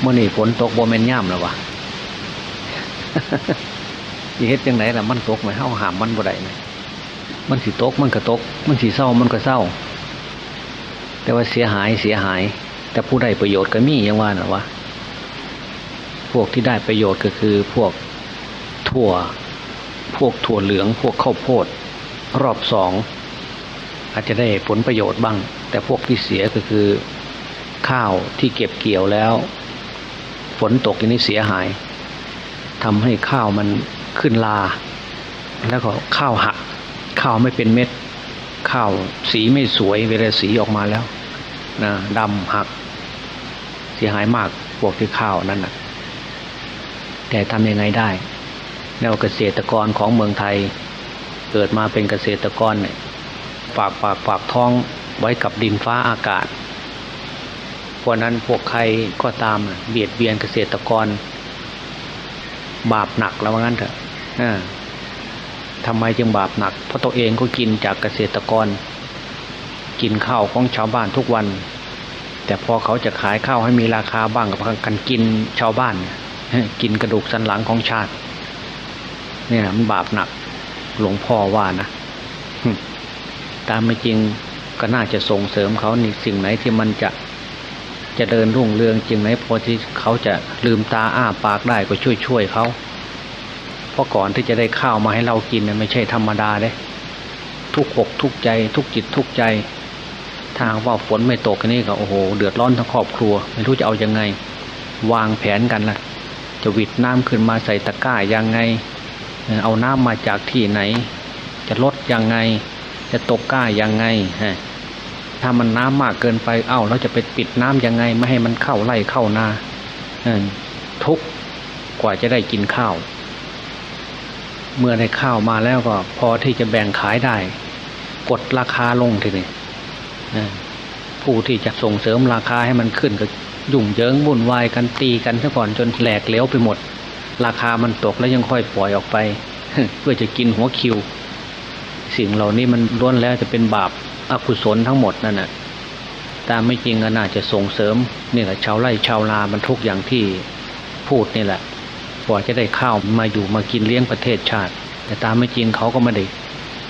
เมื่อนี่ฝนตกบ่แม่นย่ำแล้ววะสิเฮ็ดจังไดล่ะมันตกไหมเฮาหามมันบ่ได้ไหมมันสิตกมันก็ตก มันสิเศร้ามันก็เศร้า แต่ว่าเสียหายเสียหาย แต่ผู้ได้ประโยชน์ก็มีอยังว่าน่ะวะพวกที่ได้ประโยชน์ก็คือพวกถั่ว พวกถั่วเหลือง พวกข้าวโพด รอบสองอาจจะได้ผลประโยชน์บ้าง แต่พวกที่เสียก็คือข้าวที่เก็บเกี่ยวแล้ว ฝนตกอย่างนี้เสียหายทำให้ข้าวมันขึ้นลา แล้วก็ข้าวหัก ข้าวไม่เป็นเม็ด ข้าวสีไม่สวยเวลาสีออกมาแล้วนะดำหัก เสียหายมากพวกที่ข้าวนั่นนะแต่ทำยังไงได้ แล้วเกษตรกรของเมืองไทย เกิดมาเป็นเกษตรกรเนี่ยฝากปากฝากท้องไว้กับดินฟ้าอากาศ เพราะนั้นพวกใครก็ตามเบียดเบียนเกษตรกร บาปหนักแล้วว่างั้นเถอะทำไมจึงบาปหนัก เพราะตัวเองก็กินจากเกษตรกร กินข้าวของชาวบ้านทุกวัน แต่พอเขาจะขายข้าวให้มีราคาบ้างกับกันกินชาวบ้านกินกระดูกสันหลังของชาติเนี่ยมันบาปหนัก หลวงพ่อว่านะตามไม่จริงก็น่าจะส่งเสริมเขาในสิ่งไหนที่มันจะ จะเดินรุ่งเรืองจริงไหนพอที่เขาจะลืมตาอ้าปากได้ก็ช่วยช่วยเขาเพราะก่อนที่จะได้ข้าวมาให้เรากินเนี่ยไม่ใช่ธรรมดาเลยทุกอกทุกใจ ทุกจิตทุกใจถ้าหากว่าฝนไม่ตกอันนี้ก็โอ้โหเดือดร้อนทั้งครอบครัว ไม่รู้จะเอายังไง วางแผนกันล่ะ จะวิดน้ำขึ้นมาใส่ตะกร้ายังไง เอาน้ำมาจากที่ไหน จะลดยังไง จะตกกล้ายังไงฮะ ถ้ามันน้ำมากเกินไป เอ้าเราจะไปปิดน้ำยังไงไม่ให้มันเข้าไร่เข้านาอทุกกว่าจะได้กินข้าว เมื่อได้ข้าวมาแล้วก็ พอที่จะแบ่งขายได้ กดราคาลงทีนี้ผู้ที่จะส่งเสริมราคาให้มันขึ้นก็ยุ่งเยิงวุ่นวายกันตีกันซะก่อนจนแหลกเหลวไปหมด ราคามันตกแล้วยังค่อยปล่อยออกไปเพื่อจะกินหัวคิว สิ่งเหล่านี้มันล้วนแล้วจะเป็นบาป อกุศลทั้งหมดนั่นน่ะตามไม่จริงก็น่าจะส่งเสริมนี่แหละชาวไร่ชาวนามันทุกอย่างที่พูดนี่แหละกว่าจะได้ข้าวมาอยู่มากินเลี้ยงประเทศชาติ แต่ตามไม่จริงเขาก็ไม่ได้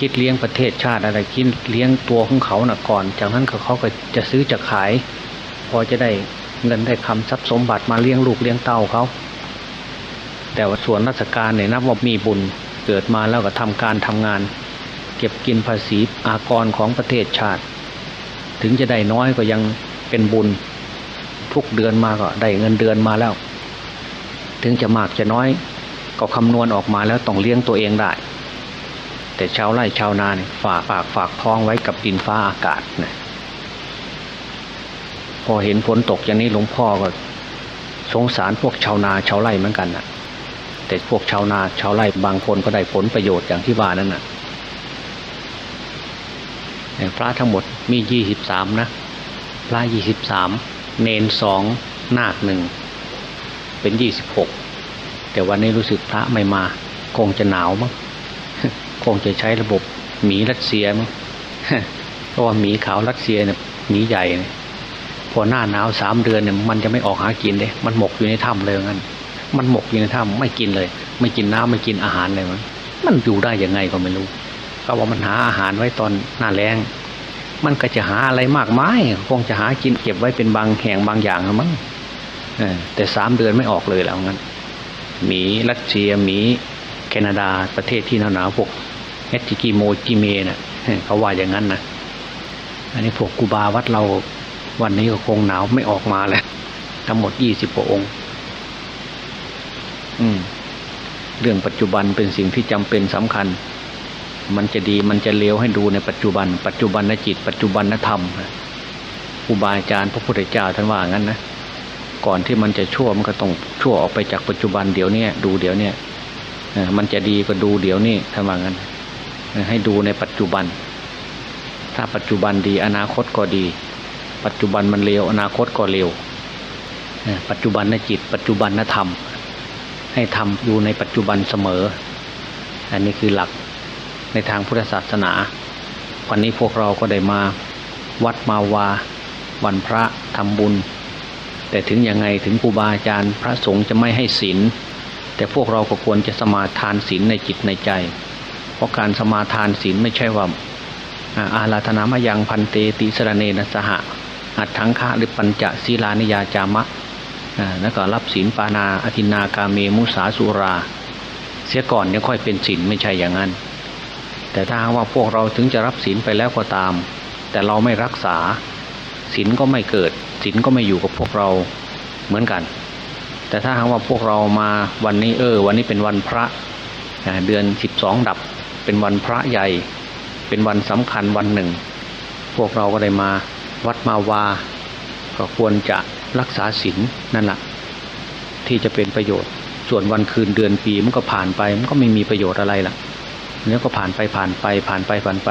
คิดเลี้ยงประเทศชาติอะไรคิดเลี้ยงตัวของเขาน่ะก่อน จากนั้นเขาเขาก็จะซื้อจะขาย พอจะได้เงินได้คำทรัพย์สมบัติมาเลี้ยงลูกเลี้ยงเต้าเขา แต่ว่าส่วนราชการเนี่ยนับว่ามีบุญเกิดมาแล้วก็ทำการทำงาน เก็บกินภาษีอากรของประเทศชาติ ถึงจะได้น้อยก็ยังเป็นบุญ ทุกเดือนมาก็ได้เงินเดือนมาแล้ว ถึงจะมากจะน้อย ก็คำนวณออกมาแล้วต้องเลี้ยงตัวเองได้ แต่ชาวไร่ชาวนาเนี่ยฝากฝากฝากท้องไว้กับดินฟ้าอากาศนะพอเห็นฝนตกอย่างนี้หลวงพ่อก็สงสารพวกชาวนาชาวไร่เหมือนกันนะแต่พวกชาวนาชาวไร่บางคนก็ได้ผลประโยชน์อย่างที่ว่านั่นน่ะ พระทั้งหมดมียี่สิบสามนะ พระยี่สิบสามเนนสองนาคหนึ่งเป็นยี่สิบหกแต่วันนี้รู้สึกพระไม่มา คงจะหนาวมั้งคงจะใช้ระบบหมีรัสเซียมั้งเพราะว่าหมีขาวรัสเซียเนี่ยหมีใหญ่เนี่ยพอหน้าหนาวสามเดือนเนี่ยมันจะไม่ออกหากินเลยมันหมกอยู่ในถ้ำเลยงั้น มันหมกอยู่ในถ้ำไม่กินเลย ไม่กินน้ำไม่กินอาหารเลยมันมันอยู่ได้ยังไงก็ไม่รู้ ก็ว่ามันหาอาหารไว้ตอนหน้าแรงมันก็จะหาอะไรมากมายคงจะหากินเก็บไว้เป็นบางแห่งบางอย่างมั้งแต่สามเดือนไม่ออกเลยแล้วงั้นหมีรัสเซียหมีแคนาดาประเทศที่หนาวๆพวกเอสจิกิโมจิเมนะเขาว่าอย่างนั้นนะอันนี้พวกกูบาวัดเราวันนี้ก็คงหนาวไม่ออกมาแหละทั้งหมดยี่สิบกว่าองค์ อืม เรื่องปัจจุบันเป็นสิ่งที่จำเป็นสำคัญ มันจะดีมันจะเลวให้ดูในปัจจุบัน ปัจจุบันนจิต ปัจจุบันนธรรมครูบาอาจารย์พระพุทธเจ้าท่านว่างั้นนะก่อนที่มันจะชั่วมันก็ต้องชั่วออกไปจากปัจจุบันเดี๋ยวนี้ดูเดี๋ยวนี้มันจะดีก็ดูเดี๋ยวนี้ท่านว่างั้นให้ดูในปัจจุบัน ถ้าปัจจุบันดีอนาคตก็ดี ปัจจุบันมันเลวอนาคตก็เลวปัจจุบันนจิต ปัจจุบันนธรรม ให้ทำอยู่ในปัจจุบันเสมอ อันนี้คือหลัก ในทางพุทธศาสนา วันนี้พวกเราก็ได้มาวัดมาวา วันพระทำบุญ แต่ถึงยังไงถึงครูบาอาจารย์พระสงฆ์จะไม่ให้ศีลแต่พวกเราก็ควรจะสมาทานศีลในจิตในใจ เพราะการสมาทานศีลไม่ใช่ว่าอาอาราธนามายังพันเตติสรเนนะสหะอัตถังคะหรือปัญจศีลานิยาจามะแล้วก็รับศีลปานาอธินากาเมมุสาสุรา เสียก่อนเนี่ยค่อยเป็นศีลไม่ใช่อย่างนั้น แต่ถ้าหากว่าพวกเราถึงจะรับศีลไปแล้วก็ตาม แต่เราไม่รักษาศีลก็ไม่เกิดศีลก็ไม่อยู่กับพวกเราเหมือนกัน แต่ถ้าหากว่าพวกเรามาวันนี้เออ วันนี้เป็นวันพระเดือนสิบสองดับ เป็นวันพระใหญ่ เป็นวันสำคัญวันหนึ่ง พวกเราก็ได้มาวัดมาวา ก็ควรจะรักษาศีลนั่นแหละที่จะเป็นประโยชน์ ส่วนวันคืนเดือนปีมันก็ผ่านไปมันก็ไม่มีประโยชน์อะไรล่ะ เนี่ยก็ผ่านไปผ่านไปผ่านไปผ่านไป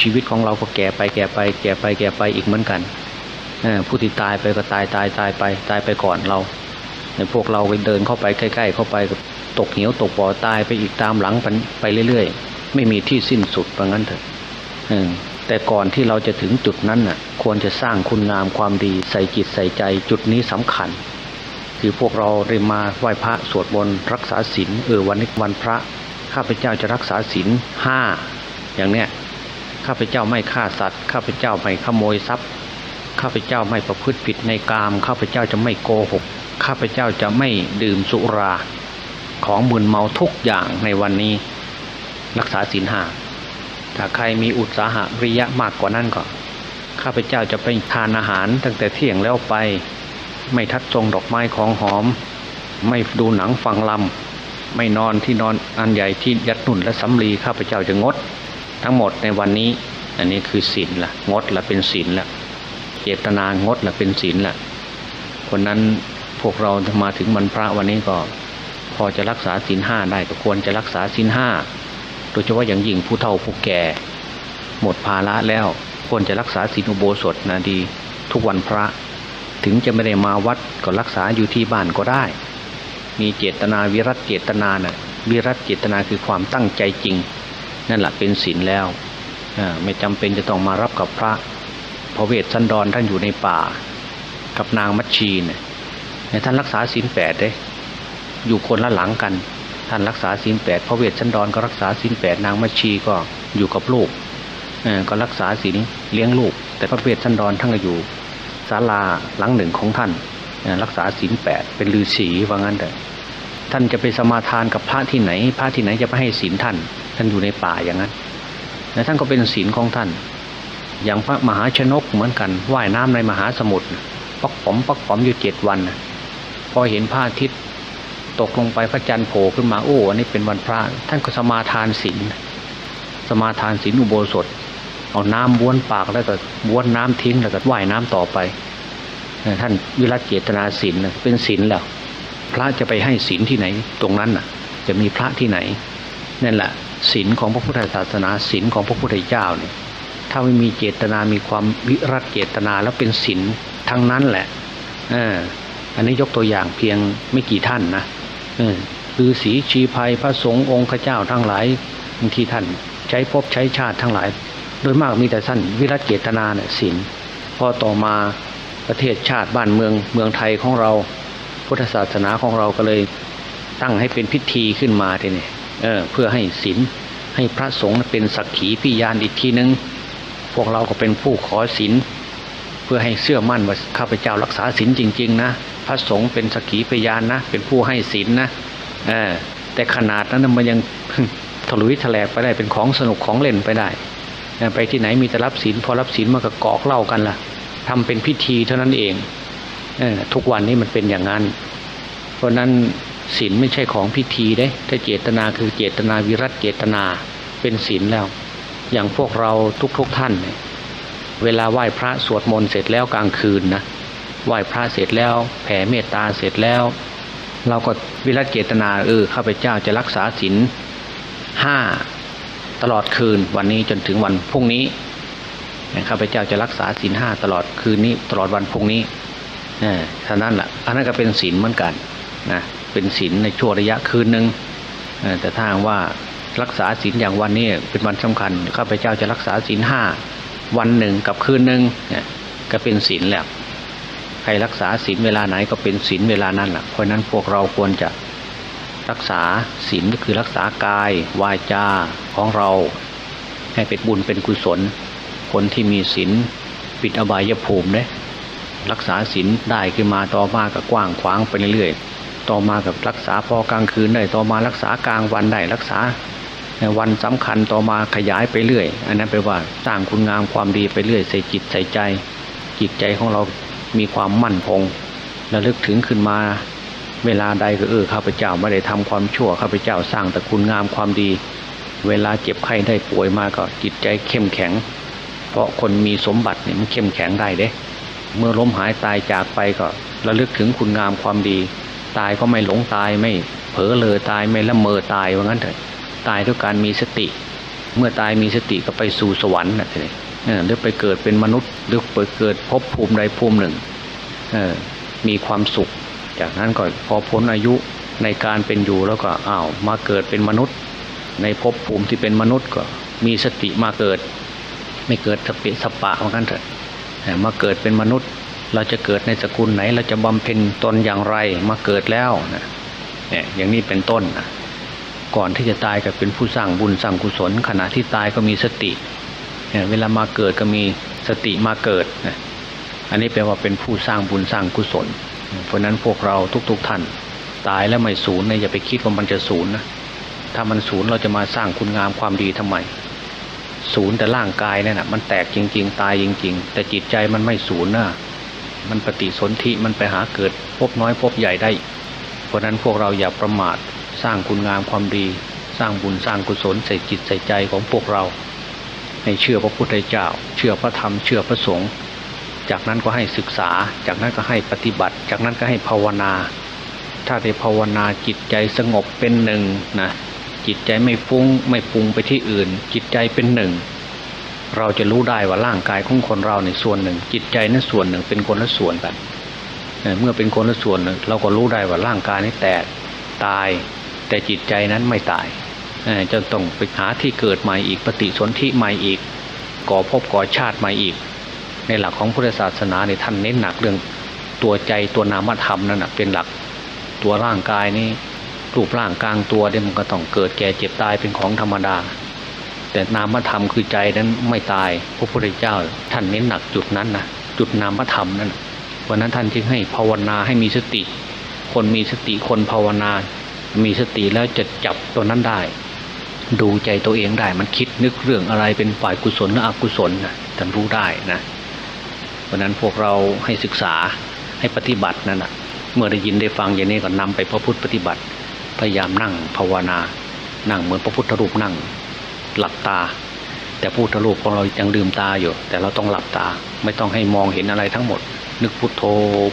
ชีวิตของเราก็แก่ไปแก่ไป แก่ไปแก่ไปอีกเหมือนกันผู้ที่ตายไปก็ตายตายตายไปตายไปก่อนเราในพวกเราก็เดินเข้าไปใกล้ ๆ เข้าไปก็ตกเหวตกบ่อตายไปอีกตามหลังไปไปเรื่อยๆ ไม่มีที่สิ้นสุดว่างั้นเถอะแต่ก่อนที่เราจะถึงจุดนั้นน่ะ ควรจะสร้างคุณงามความดีใส่จิตใส่ใจจุดนี้สำคัญ คือพวกเราได้มาไหว้พระสวดมนต์รักษาศีลเออวันนี้วันพระ ข้าพเจ้าจะรักษาศีลห้าอย่างเนี้ยข้าพเจ้าไม่ฆ่าสัตว์ข้าพเจ้าไม่ขโมยทรัพย์ข้าพเจ้าไม่ประพฤติผิดในกามข้าพเจ้าจะไม่โกหกข้าพเจ้าจะไม่ดื่มสุราของมึนเมาทุกอย่างในวันนี้ รักษาศีลห้าถ้าใครมีอุตสาหะริยะมากกว่านั้นก็ข้าพเจ้าจะไปทานอาหารตั้งแต่เที่ยงแล้วไป ไม่ทัดทรงดอกไม้ของหอม ไม่ดูหนังฟังลำ ไม่นอนที่นอนอันใหญ่ที่ยัดหนุนและสำลีข้าพเจ้าจะงด ทั้งหมดในวันนี้ อันนี้คือศีลละงดละเป็นศีลละเจตนางดละเป็นศีลละคนนั้นพวกเรามาถึงวันพระวันนี้ก็ พอจะรักษาศีลห้าได้ก็ควรจะรักษาศีลห้าโดยเฉพาะอย่างยิ่งผู้เฒ่าผู้แก่ หมดภาระแล้วควรจะรักษาศีลอุโบสถนะดี ทุกวันพระ ถึงจะไม่ได้มาวัดก็รักษาอยู่ที่บ้านก็ได้ มีเจตนาวิรัตเจตนาน่ะวิรัตเจตนาคือความตั้งใจจริง นั่นแหละเป็นศีลแล้วไม่จำเป็นจะต้องมารับกับพระพระเวสสันดรท่านอยู่ในป่า กับนางมัชชีเนี่ยท่านรักษาศีลแปดเด้อยู่คนละหลังกัน ท่านรักษาศีลแปดพระเวสสันดรก็รักษาศีลแปดนางมัชชีก็อยู่กับลูกก็รักษาศีลเลี้ยงลูก แต่พระเวสสันดรท่านก็อยู่ศาลาหลังหนึ่งของท่านรักษาศีลแปดเป็นฤาษีว่างั้นแต่ ท่านจะไปสมาทานกับพระที่ไหน พระที่ไหนจะไปให้ศีลท่าน ท่านอยู่ในป่าอย่างนั้นและท่านก็เป็นศีลของท่าน อย่างพระมหาชนกเหมือนกันว่ายน้ำในมหาสมุทรปักป๋อมปักป๋อมอยู่เจ็ดวันพอเห็นพระอาทิตย์ตกลงไปพระจันทร์โผล่ขึ้นมาโอ้อันนี้เป็นวันพระ ท่านก็สมาทานศีลสมาทานศีลอุโบสถ เอาน้ำบ้วนปากแล้วก็บ้วนน้ำทิ้งแล้วก็ว่ายน้ำต่อไปท่านวิรัตเจตนาศีลเป็นศีลแล้ว พระจะไปให้ศีลที่ไหน ตรงนั้นน่ะ จะมีพระที่ไหนนั่นแหละศีลของพระพุทธศาสนาศีลของพระพุทธเจ้าเนี่ยถ้าไม่มีเจตนามีความวิรัตเจตนาแล้วเป็นศีลทั้งนั้นแหละเอออันนี้ยกตัวอย่างเพียงไม่กี่ท่านนะเออคือสีชีภัยพระสงฆ์องค์ข้าเจ้าทั้งหลายบางทีท่านใช้ภพใช้ชาติทั้งหลาย โดยมากมีแต่ท่านวิรัตเจตนาเนี่ยศีลพอต่อมาประเทศชาติบ้านเมืองเมืองไทยของเรา พุทธศาสนาของเราก็เลยตั้งให้เป็นพิธีขึ้นมาทีนี่เออเพื่อให้ศีลให้พระสงฆ์เป็นสักขีพยานอีกทีนึง พวกเราก็เป็นผู้ขอศีลเพื่อให้เชื่อมั่นว่าข้าพเจ้ารักษาศีลจริง ๆ นะ พระสงฆ์เป็นสักขีพยานนะ เป็นผู้ให้ศีลนะเออแต่ขนาดนั้นมันยังถลุยแถลกไปได้เป็นของสนุกของเล่นไปได้ ไปที่ไหนมีแต่รับศีลพอรับศีลมาก็กอกเล่ากันล่ะทำเป็นพิธีเท่านั้นเอง ทุกวันนี้มันเป็นอย่างนั้น เพราะนั้นศีลไม่ใช่ของพิธีเด้ถ้าเจตนาคือเจตนาวิรัตเจตนาเป็นศีลแล้ว อย่างพวกเราทุกๆทท่านเนี่ยเวลาไหว้พระสวดมนต์เสร็จแล้วกลางคืนนะไหว้พระเสร็จแล้ว แผ่เมตตาเสร็จแล้ว เราก็วิรัตเจตนาเออข้าพเจ้าจะรักษาศีลห้าตลอดคืนวันนี้จนถึงวันพรุ่งนี้ข้าพเจ้าจะรักษาศีลห้าตลอดคืนนี้ตลอดวันพรุ่งนี้ เท่านั้นแหละอันนั้นก็เป็นศีลเหมือนกันนะเป็นศีลในช่วงระยะคืนหนึ่งแต่ถ้าว่ารักษาศีลอย่างวันนี้เป็นวันสำคัญข้าพเจ้าจะรักษาศีลห้าวันหนึ่งกับคืนหนึ่งเนี่ยก็เป็นศีลแล้วใครรักษาศีลเวลาไหนก็เป็นศีลเวลานั้นแหละเพราะนั้นพวกเราควรจะรักษาศีลก็คือรักษากายวาจาของเราให้เป็นบุญเป็นกุศล คนที่มีศีลปิดอบายภูมิเนี่ย รักษาศีลได้ขึ้นมาต่อมาก็กว้างขวางไปเรื่อยๆ ต่อมากับรักษาพอกลางคืนได้ต่อมารักษากลางวันได้รักษาในวันสำคัญต่อมาขยายไปเรื่อย อันนั้นแปลว่าสร้างคุณงามความดีไปเรื่อยใส่จิตใส่ใจ จิตใจของเรามีความมั่นคงระลึกถึงขึ้นมา เวลาใดก็เออข้าพเจ้าไม่ได้ทำความชั่วข้าพเจ้าสร้างแต่คุณงามความดี เวลาเจ็บไข้ได้ป่วยมาก็จิตใจเข้มแข็ง เพราะคนมีสมบัติเนี่ยมันเข้มแข็งได้เด้ เมื่อล้มหายตายจากไปก็ระลึกถึงคุณงามความดี ตายก็ไม่หลงตายไม่เผลอเลยตายไม่ละเมอตายว่างั้นเถอะตายด้วยการมีสติ เมื่อตายมีสติก็ไปสู่สวรรค์นะทีนี้เออหรือไปเกิดเป็นมนุษย์หรือไปเกิดภพภูมิใดภูมิหนึ่งเออมีความสุข จากนั้นก็พอพ้นอายุในการเป็นอยู่แล้วก็อ้าวมาเกิดเป็นมนุษย์ ในภพภูมิที่เป็นมนุษย์ก็มีสติมาเกิด ไม่เกิดสเปะสปะว่างั้นเถอะ มาเกิดเป็นมนุษย์ เราจะเกิดในสกุลไหน เราจะบำเพ็ญตนอย่างไรมาเกิดแล้วนะเนี่ยอย่างนี้เป็นต้นนะก่อนที่จะตายก็เป็นผู้สร้างบุญสร้างกุศล ขณะที่ตายก็มีสติเนี่ยเวลามาเกิดก็มีสติมาเกิดนะอันนี้แปลว่าเป็นผู้สร้างบุญสร้างกุศล เพราะนั้นพวกเราทุกๆท่าน ตายแล้วไม่สูญนะอย่าไปคิดว่ามันจะสูญนะถ้ามันสูญเราจะมาสร้างคุณงามความดีทำไม ศูนย์แต่ร่างกายเนี่ยนะมันแตกจริง ๆ ตายจริง ๆ แต่จิตใจมันไม่ศูนย์นะมันปฏิสนธิมันไปหาเกิดพบน้อยพบใหญ่ได้ เพราะนั้นพวกเราอย่าประมาทสร้างคุณงามความดี สร้างบุญสร้างกุศลใส่จิตใส่ใจของพวกเรา ให้เชื่อพระพุทธเจ้า เชื่อพระธรรมเชื่อพระสงฆ์จากนั้นก็ให้ศึกษา จากนั้นก็ให้ปฏิบัติ จากนั้นก็ให้ภาวนา ถ้าได้ภาวนาจิตใจสงบเป็นหนึ่งนะ จิตใจไม่ฟุ้งไม่ปรุงไปที่อื่น จิตใจเป็นหนึ่ง เราจะรู้ได้ว่าร่างกายของคนเราในส่วนหนึ่ง จิตใจนั้นส่วนหนึ่งเป็นคนละส่วนกันเมื่อเป็นคนละส่วนเราก็รู้ได้ว่าร่างกายนี้แตกตาย แต่จิตใจนั้นไม่ตายเอ่อจะต้องไปหาที่เกิดใหม่อีกปฏิสนธิใหม่อีก ก่อภพก่อชาติใหม่อีก ในหลักของพุทธศาสนาในยท่านเน้นหนักเรื่องตัวใจตัวนามธรรมนั่นเป็นหลัก ตัวร่างกายนี้ รูปร่างกลางตัวเนี่ยมันก็ต้องเกิดแก่เจ็บตายเป็นของธรรมดา แต่นามธรรมคือใจนั้นไม่ตายพระพุทธเจ้า ท่านเน้นหนักจุดนั้นนะจุดนามธรรมนั่นวันนั้นท่านจึงให้ภาวนาให้มีสติ คนมีสติคนภาวนา มีสติแล้วจะจับตัวนั้นได้ ดูใจตัวเองได้มันคิดนึกเรื่องอะไรเป็นฝ่ายกุศลหรืออกุศลนะท่านรู้ได้นะเพราะฉะนั้นพวกเราให้ศึกษาให้ปฏิบัตินั่นแหะเมื่อได้ยินได้ฟังอย่างนี้ก็นำไปพระพุทธปฏิบัติ พยายามนั่งภาวนา นั่งเหมือนพระพุทธรูปนั่ง หลับตา แต่พุทธรูปของเรายังลืมตาอยู่ แต่เราต้องหลับตา ไม่ต้องให้มองเห็นอะไรทั้งหมด นึกพุทโธ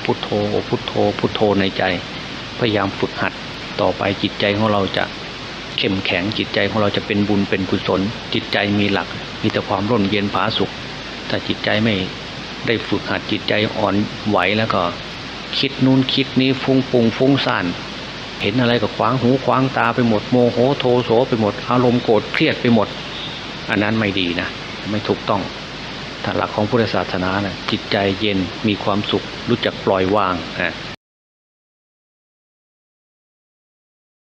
พุทโธ พุทโธ พุทโธในใจ พยายามฝึกหัด ต่อไปจิตใจของเราจะเข้มแข็งจิตใจของเราจะเป็นบุญเป็นกุศล จิตใจมีหลัก มีแต่ความร่มเย็นผาสุขถ้าจิตใจไม่ได้ฝึกหัดจิตใจอ่อนไหวแล้วก็ คิดนู่นคิดนี้ฟุ้งปุงฟุ้งซ่าน เห็นอะไรก็ขวางหูขวางตาไปหมดโมโหโทโสไปหมด อารมณ์โกรธเครียดไปหมด อันนั้นไม่ดีนะ ไม่ถูกต้องถ้าหลักของพุทธศาสนานะจิตใจเย็นมีความสุขรู้จักปล่อยวางนะ